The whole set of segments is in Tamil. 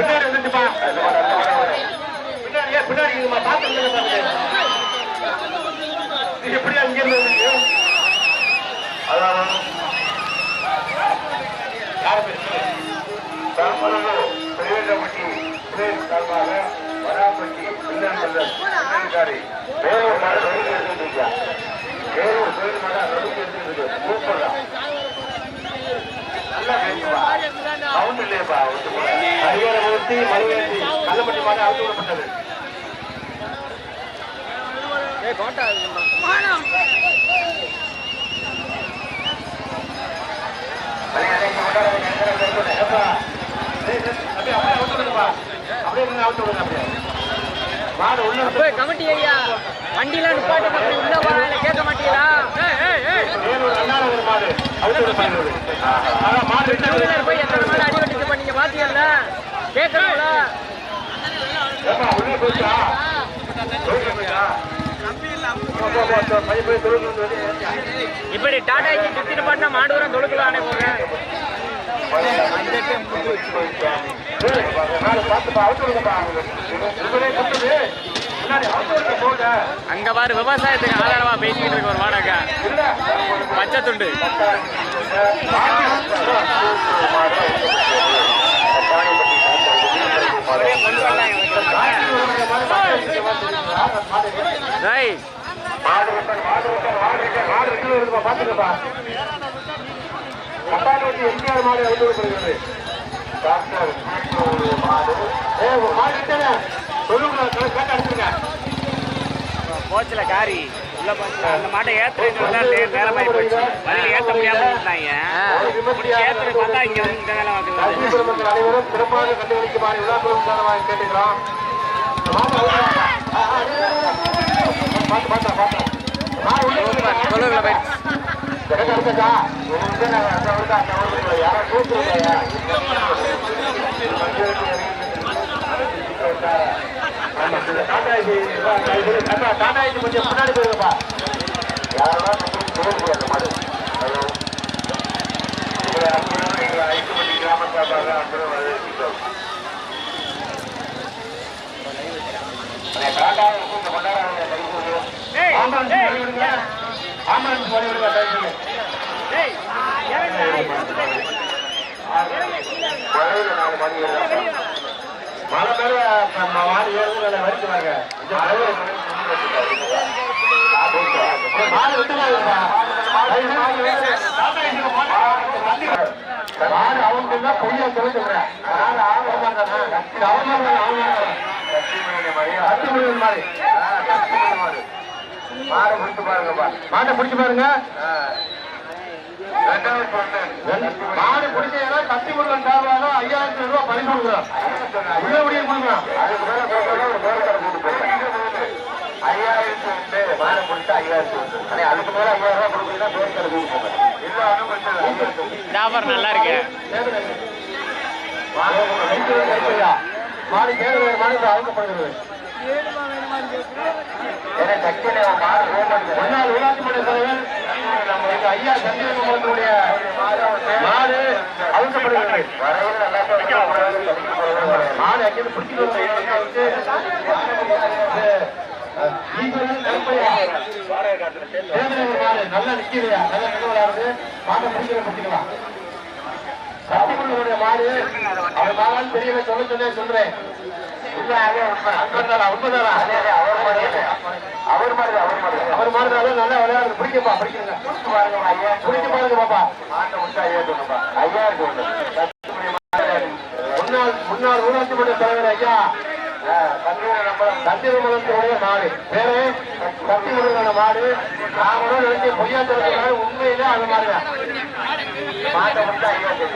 பின்னாடி வந்துட்டுப்பா. பின்னாடி ஏன் பின்னாடி இருக்குமா பாத்துருங்க பாருங்க. நீ எப்படி அங்க இருந்து அதான். யார் பேசுறது? சார்பாக வராப்பட்டி வேலூர் வேலூர் நல்லா பேசுவா சவுண்ட் இல்லையப்பா ஹரிகரமூர்த்தி மணிவேந்தி கள்ளப்பட்டி மாடு அவுத்து விடப்பட்டது மாடு உள்ள அப்ப கமிட்டி ஐயா வண்டிலாம் நிப்பாட்டு அப்படி உள்ள வராங்க கேட்க மாட்டீங்களா? மாடு. மாடு. போய் எத்தனை நாள் அடி வெட்டிச்சு பண்ணீங்க பாத்தீங்கல்ல? கேட்கறாங்களா போய்? இப்படி டாடா ஏசி சுத்தி நிப்பாட்டினா மாடு வரம் தொழுக்கலானே போங்க. அங்க பாரு விவசாயத்துக்கு ஆதரவா பேசிக்கிட்டு இருக்க ஒரு வாடகை. பச்சை துண்டு. டேய் கட்டாயத்தி எம்ஜிஆர் மாடு அவுத்து விடப்படுகிறது. டாக்டர் மாடு. மாடு. சொல்லுங்க. போச்சுல காரி உள்ள போச்சு அந்த மாட்டை ஏத்துறது வேற மாதிரி போச்சு வழியில ஏத்த முடியாம விட்டாங்க ஏத்துறது பார்த்தா இங்க வந்து இந்த வேலை அனைவரும் சிறப்பாக கண்டுபிடிக்குமாறு விழாக்களும் சார்பாக கேட்டுக்கிறோம் பார்த்து, பார்த்தா, பார்த்தா. போயிடுச்சு எனக்கு அடுத்ததா? உங்களுக்கு நான் அந்த ஊருக்கு அந்த ஊருக்கு யாரோ கூப்பிட்டுருக்கையா? ஆமா, இந்த டாடா ஏசி, வா, இது, டாடா, டாடா ஏசி கொஞ்சம் முன்னாடி போயிருங்கப்பா. யாரெல்லாம் கூப்பிட்டு போகுது அந்த மாடு. ஹலோ. உங்களை அன்புடன் எங்கள் ஐக்குமட்டி கிராம சார்பாக அன்புடன் வரவேற்கிறோம். அண்ணே, டாடா ஆம்புலன்ஸ் ஏய். விடுங்க. ஆம்புலன்ஸ் டேய் நாலு மணி மழை மேல மாடு வேலை வாங்க இந்த மாடு மாடு அவங்க தான் பொய்யா மாடு மாதிரி மாடு பிடிச்சு பாருங்கப்பா. மாட்டை பிடிச்சு பாருங்க. மாடு பிடிச்சா கத்தி முருகன் சார்பாக ஐயாயிரத்தி ரூபாய் பரிசு கொடுக்குறோம் உள்ளபடியே கொடுக்குறோம் ஐயாயிரத்தி மாடு பிடிச்சா ஐயாயிரத்தி அதுக்கு மேல ஐயாயிரம் ரூபாய் கொடுக்குறீங்கன்னா பேர் கடை போங்க. ஜாஃபர் நல்லா இருக்கு. மாடு கேடு மாடு அழைக்கப்படுகிறது முன்னாள் ஊராட்சி மன்ற தலைவர் நம்ம ஐயா சந்திரகுமாரனுடைய மாடு அழுத்தப்படுகிறது மாடு அங்கிருந்து பிடிச்சிட்டு வந்து மாடு நல்லா நிக்கிறதா நல்லா நிலவலாது மாட்டை பிடிக்கிற பிடிக்கலாம் கத்திமுருகனுடைய மாடு அவர் மாடான்னு தெரியல சொல்ல சொன்னே சொல்றேன். அவர் மாதிரி அவர் மாதிரி அவர் மாதிரி நல்லா விளையாடுறது பிடிக்கப்பா பிடிக்கிறங்க பிடிச்சு பாருங்க ஐயா பாருங்க பாப்பா விட்டு ஐயா சொல்லுப்பா ஐயா முன்னாள் முன்னாள் ஊராட்சி மன்ற தலைவர் ஐயா சத்தியமங்கலத்துடைய மாடு பேரு சத்தியமங்கல மாடு நாமளும் நினைச்சு பொய்யா சொல்றாரு உண்மையிலே அது மாதிரி மாட்டை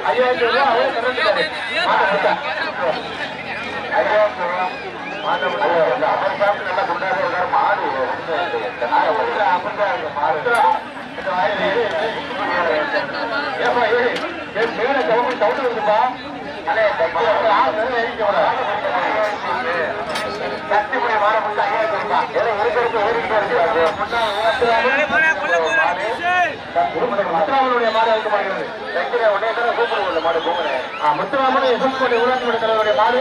ஐயா ஐயா அவரே மாட்டை விட்டா அவர் சாப்பிட்டு நல்லா கொண்டாடி இருக்காரு மாடு மாடு சவுண்ட் மாற ஐயா இருக்கிறது முத்துராமனுடைய மாடு அழைக்கப்படுகிறது உடனே கூப்பிடுவோம் மாடு கோட்டை ஊராட்சி மன்ற தலைவருடைய மாடு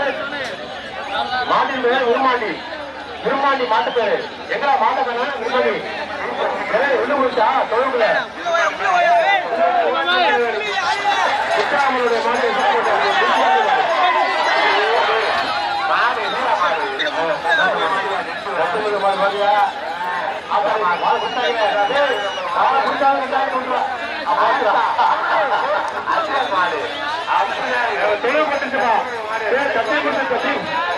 மாட்டின் பேர் உருமாண்டி. உருமாண்டி மாட்டு பேரு. எங்கடா மாட்ட பேரு உருமாண்டி. உள்ள முடிச்சா தொழுகுல முத்துராமனுடைய மாடு தொழில் பட்டுச்சுப்பா. சத்தியம்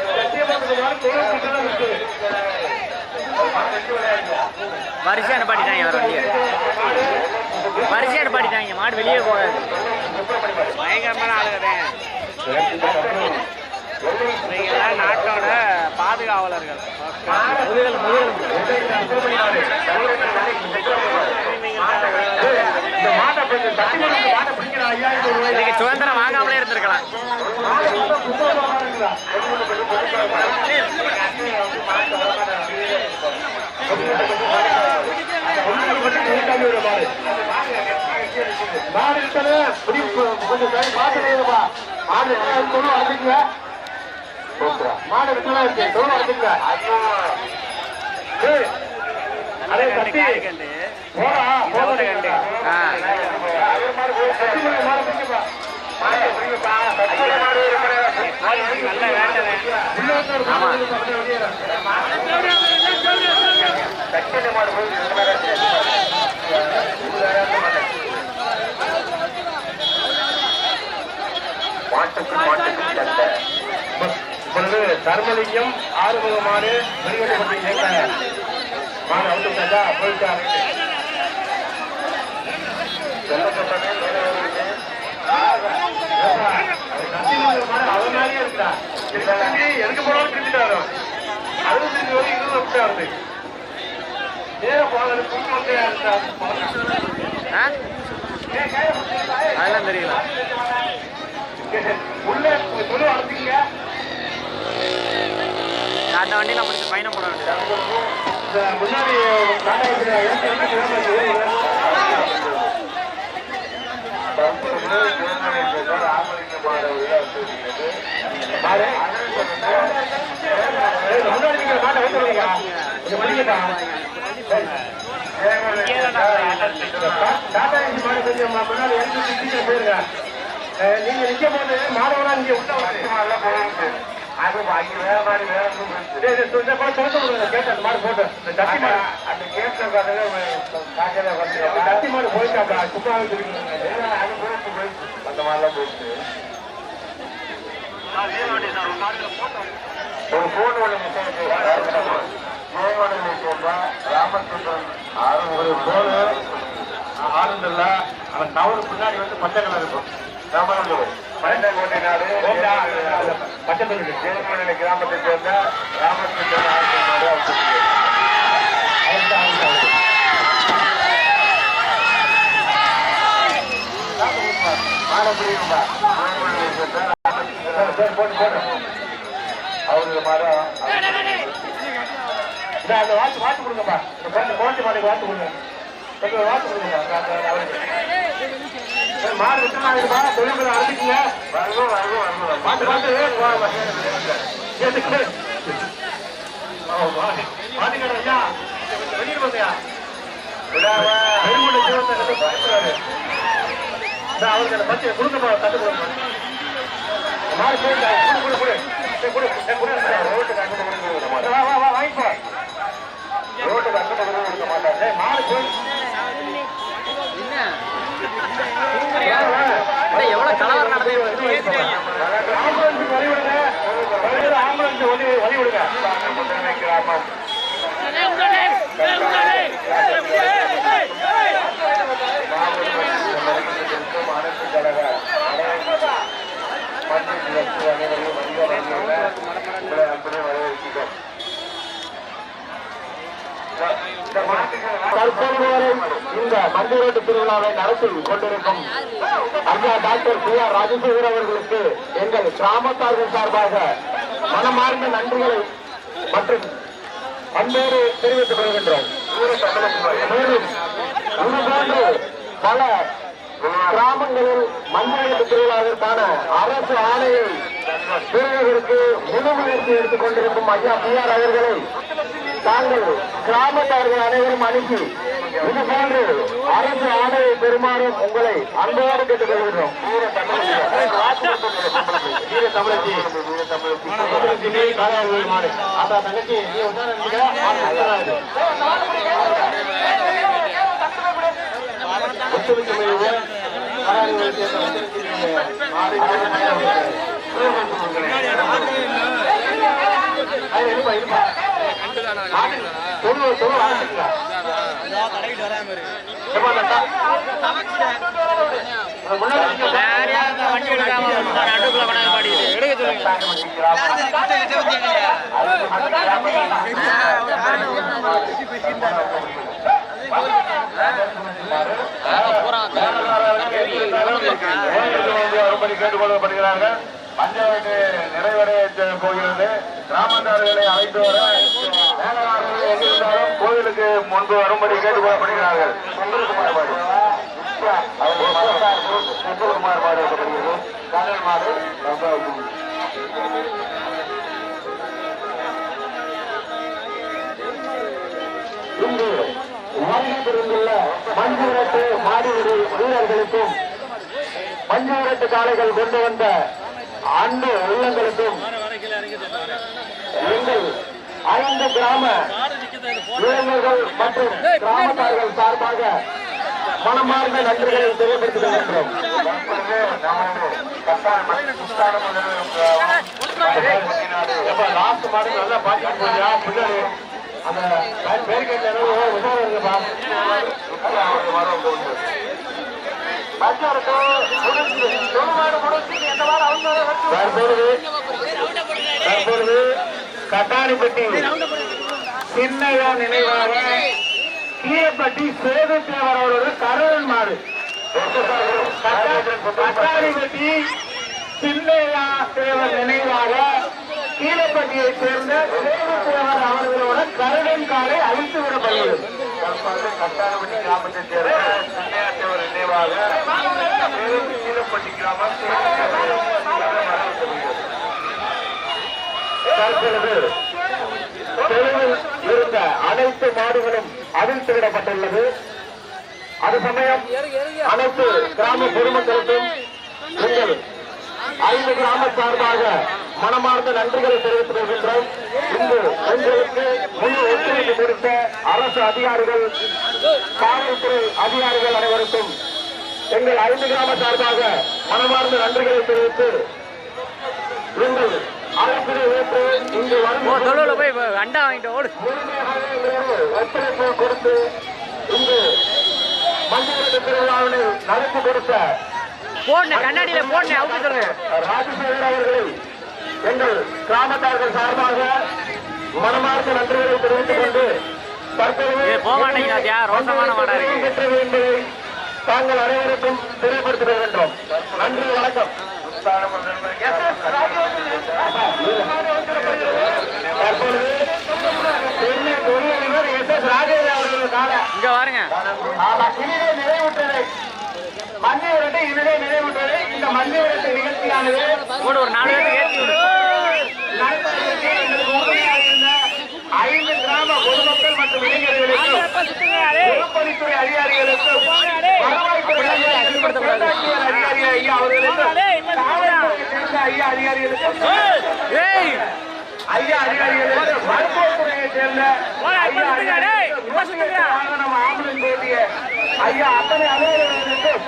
வரிசை அனுப்பாட்டிட்டாங்க வர வண்டியை வரிசை அனுப்பாட்டிட்டாங்க மாடு வெளியே போகாது. பயங்கரமான ஆளுகதே இவங்கெல்லாம் நாட்டோட பாதுகாவலர்கள். முதுகல் முதுகல் இன்னைக்கு சுதந்திரம் வாங்காமலே இருந்திருக்கலாம். மாடு இருக்கிறது கொஞ்சம் மாடு தொழில் அடைஞ்சிங்க மாடு இருக்கு காய் கண்டு போடா போட கண்டு ஆ நல்ல வேட்டை ஆமா இப்பொழுது தர்மலிங்கம் ஆறுமுகமாறு வெளியிடப்பட்டு கேட்க மாடு அவுட்டு விட்டாச்சா போயிட்டா அவனாலே இருக்கா அறுபத்தஞ்சு வரை இருபது விட்டாரு அதெல்லாம் தெரியல உள்ள சொல்லு அழைச்சிங்க அந்த வண்டியில் அப்படி பயணம் போட வேண்டியது இந்த முன்னாடி நாடகத்தில் ஏற்றி வந்து கிளம்புறது பாரு. ஏய், முன்னாடி நீங்க மாட்டை டாடா மாடு கொஞ்சம் முன்னாடி போயிருங்க. நீங்க போது மாணவனா இங்க உள்ள வந்து அது வாங்கி வேற மாதிரி வேற கேட்ட அந்த மாடு. போட்டு தட்டி மாடு அந்த கேட்ட தட்டி மாடு போயிட்டாப்ல சும்மா வச்சிருக்கீங்க அது போயிட்டு போயிட்டு அந்த மாதிரிலாம் போயிட்டு ஒரு போன் ஒன்று ராமச்சந்திரன் ஒரு போன் ஆனந்தில்ல அந்த டவர் பின்னாடி வந்து பச்சை கலர் இருக்கும். ராமநாதபுரம் பன்னெண்டாம் நாடு பச்சை தொழில் ஜெயமணி கிராமத்தை சேர்ந்த ஆனந்தநாடு அவருக்கு மரம் அந்த வாட்டு வாட்டு கொடுங்கப்பா. குழந்தை மாட்டுக்கு வாட்டு கொடுங்க. வாட்டு கொடுங்கப்பா அந்த- அந்த அவருக்கு. சரி, மாடு விட்டுனாங்கப்பா தொழில் அழைச்சிக்கங்க மாட்டு மாட்டு கேட்டுக்கு மாட்டுக்கடை ஐயா வெளியில் போங்கய்யா பெருமுட ஜீவத்தை கண்டு பயப்படுறாரு இந்த அவருக்கு அந்த பச்சை கொடுங்கப்பா தட்டு கொடுங்க மாடு போயிட்டா குடு குடு குடு சரி, குடு சரி, குடு ரோட்டுக்கு அங்கே கொடுங்க வா வா வா வாங்கிப்போ ரோட்டுக்கு அங்கே கொடுக்க மாட்டார் ஏய் மாடு போய் என்ன எவ்வளவு கலவரம் நடந்தது? ஆம்புலன்ஸ் வழி விடுங்க விடுங்க கிராமம் அரசு கழக பஞ்சாயத்து அனைவரையும் வழிகாட்டுகிறேன் அப்படியே வரவேற்கிறோம் தற்போது வரை இந்த மந்திரோட்டு திருவிழாவை நடத்தி கொண்டிருக்கும் அண்ணா டாக்டர் பி ஆர் ராஜசேகர் அவர்களுக்கு எங்கள் கிராமத்தார்கள் சார்பாக மனமார்ந்த நன்றிகளை மற்றும் அன்போடு தெரிவித்துக் கொள்கின்றோம். மேலும் இதுபோன்று பல கிராமங்களில் மஞ்சள் திருவிழாவிற்கான அரசு ஆணையை பெறுவதற்கு முழு முயற்சி எடுத்துக் கொண்டிருக்கும் ஐயா பிஆர் அவர்களை தாங்கள் கிராமத்தார்கள் அனைவரும் அனுப்பி இது போன்று அரசு ஆணையை பெறுமாறும் உங்களை அன்போடு கேட்டுக் கொள்கிறோம் வீர தமிழச்சி தமிழச்சி நீ காலாவதி சொல்லுங்க கேட்டுக்கொள்ளப்படுகிறார்கள் பஞ்சாயத்து நிறைவேற போகிறது கிராமத்தார்களை அழைத்து வர முன்பு வரும்படி கேட்டுக்கொள்ளப்படுகிறார்கள் சுந்தரகுமார் மாடு வைக்கப்படுகிறது கண்ணன் மாடு இன்று வருகை புரிந்துள்ள மஞ்சு வீரர்களுக்கும் மஞ்சுரட்டு காளைகள் கொண்டு வந்த அன்பு உள்ளங்களுக்கும் எங்கள் ஐந்து கிராம மற்றும் கிராமத்தார்கள் சார்பாக மனமார்ந்த நன்றிகளை தெரியப்படுத்திக் கொள்கின்றோம் லாஸ்ட் மாடு நல்லா பாத்துட்டு போறியா? பின்னாடி. அந்த பேருக்கேட்ட உதவ இருக்குப்பா. தற்பொழுது தற்பொழுது கட்டாரிப்பட்டி சின்னையா நினைவாக கீழப்பட்டி சேது தேவர் அவரோட கருணன் மாடு பட்டாதிபதி சின்னையா தேவர் நினைவாக கீழப்பட்டியை சேர்ந்த சேது தேவர் அவர்களோட கருடன் காலை அழித்து விடப்படுகிறது கட்டாரப்பட்டி கிராமத்தை சேர்ந்த சின்னையா தேவர் நினைவாக கீழப்பட்டி கிராமம் தற்பொழுது தெருவில் இருந்த அனைத்து மாடுகளும் அவிழ்த்து விடப்பட்டுள்ளது அது சமயம் அனைத்து கிராம பொதுமக்களுக்கும் உங்கள் ஐந்து கிராம சார்பாக மனமார்ந்த நன்றிகளை தெரிவித்துக் கொள்கின்றோம். இன்று உங்களுக்கு முழு ஒத்துழைப்பு கொடுத்த அரசு அதிகாரிகள் காவல்துறை அதிகாரிகள் அனைவருக்கும் எங்கள் ஐந்து கிராம சார்பாக மனமார்ந்த நன்றிகளை தெரிவித்து எங்கள் தொழுவில் போய் அண்டா வாங்கிட்டு ஓடு. ஒத்துழைப்பு கொடுத்து இங்கு மஞ்சள் திருவிழாவினை நடத்தி கொடுத்த போடணும் கண்ணாடியில போடணும் அவுட்டு சொல்லுங்க ராஜசேகர் அவர்களை எங்கள் கிராமத்தார்கள் சார்பாக மனமார்ந்த நன்றிகளை தெரிவித்துக் கொண்டு தாங்கள் அனைவருக்கும் தெரியப்படுத்திக் கொள்கின்றோம். நன்றி வணக்கம். இங்க பாருங்க ஆமா, இனிதே நிறைவுற்றது இந்த விரட்டு நிகழ்ச்சியானது ஒரு நாலு பேருக்கு ஏற்றி விடு நடப்பதற்கு எங்களுக்கு உறுதுணையாக இருந்த ஐந்து கிராம பொதுமக்கள் மற்றும் இளைஞர்களுக்கும் பொதுப்பணித்துறை அதிகாரி ஐயா அவர்களுக்கும் ஐயா அதிகாரிகளுக்கும் ஐயா அதிகாரிகளுக்கும் மருத்துவத்துறையை சேர்ந்த ஐயா அதிகாரிகளுக்கும் வாகனம் ஆம்புலன்ஸ் ஓட்டிய ஐயா அத்தனை அலுவலர்களுக்கும்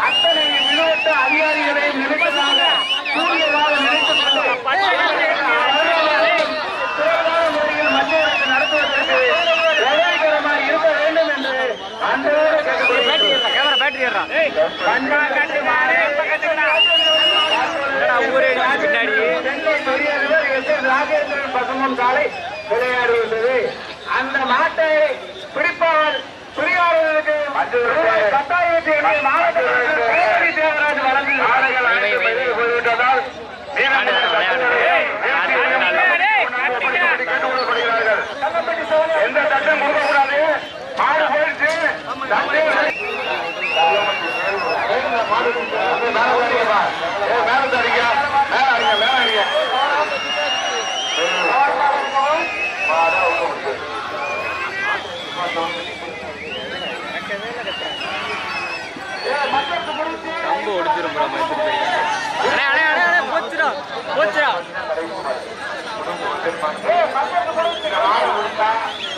அத்தனை விழுவட்ட அதிகாரிகளையும் நினைப்பதாக கூடியதாக நினைத்துக் கொண்டு நடத்துவதற்கு உதவிகரமாக இருக்க வேண்டும் என்று எஸ் ராஜேந்திரன் பசுமன் சாலை விளையாடுகின்றது அந்த மாட்டை பிடிப்பவர் பிரியாளர்களுக்கு கட்டாயத்தை மாவட்ட எந்த தட்டம் கொடுக்க கூடாது மாடு போயிடுச்சு மேல தடிக்க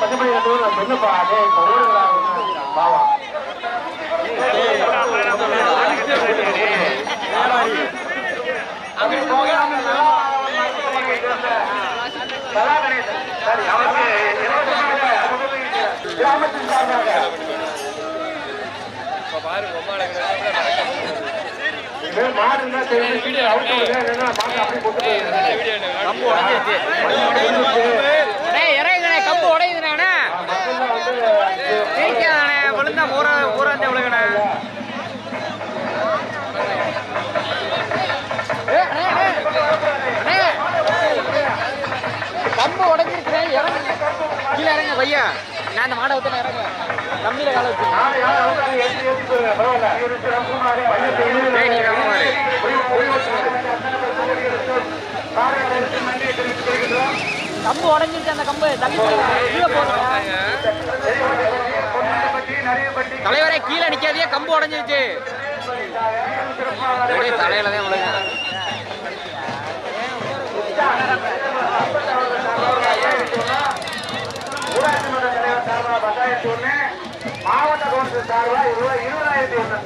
பச்சை பையன் ரெண்டு பேரும் பெண்ணுப்பா. டேய், இப்ப கணேசன். சரி, அவருக்கு இலவசமாக கிராமத்தின் சார்பாக இது மாடு இருந்தா சரி, வீடியோ அவுட் இல்லைன்னா மாட்டை அப்படியே போட்டு. கம்பு உடஞ்சிருச்சு இறங்குண்ணே கம்பு உடையுதுண்ணே மக்கள்லாம் வந்து ஜெயிக்காதானே விழுந்தா பூரா பூரா கம்பு உடஞ்சிருச்சுண்ணே இறங்கு. கீழே இறங்க பையா. நான் அந்த மாடை விட்டு இறங்க. கம்பியில கால வச்சு. கம்பு உடஞ்சிருச்சு அந்த கம்பு. தள்ளி கீழே தலைவரே கீழே நிக்காதே கம்பு உடஞ்சிருச்சு. தலையில தான் விழுங்க. மாவட்ட கவுன்சில் சார்பாக இருபது இருபதாயிரத்தி ஒன்று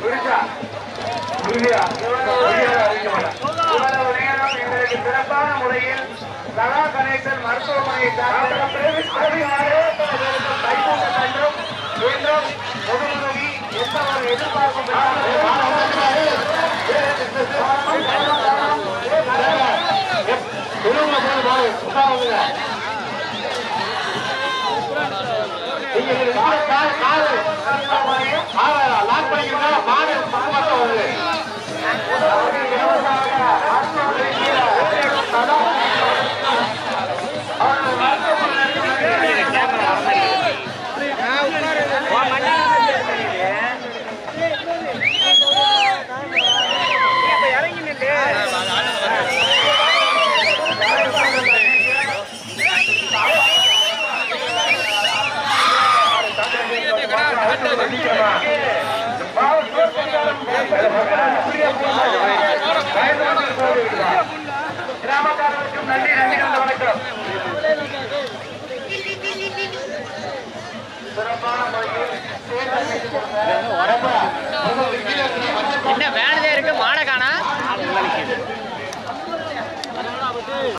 புரிஞ்சா புரியா சிறப்பான முறையில் லதா கணேசன் மருத்துவமனை சார்ந்த கைகூட்ட எந்த ஒரு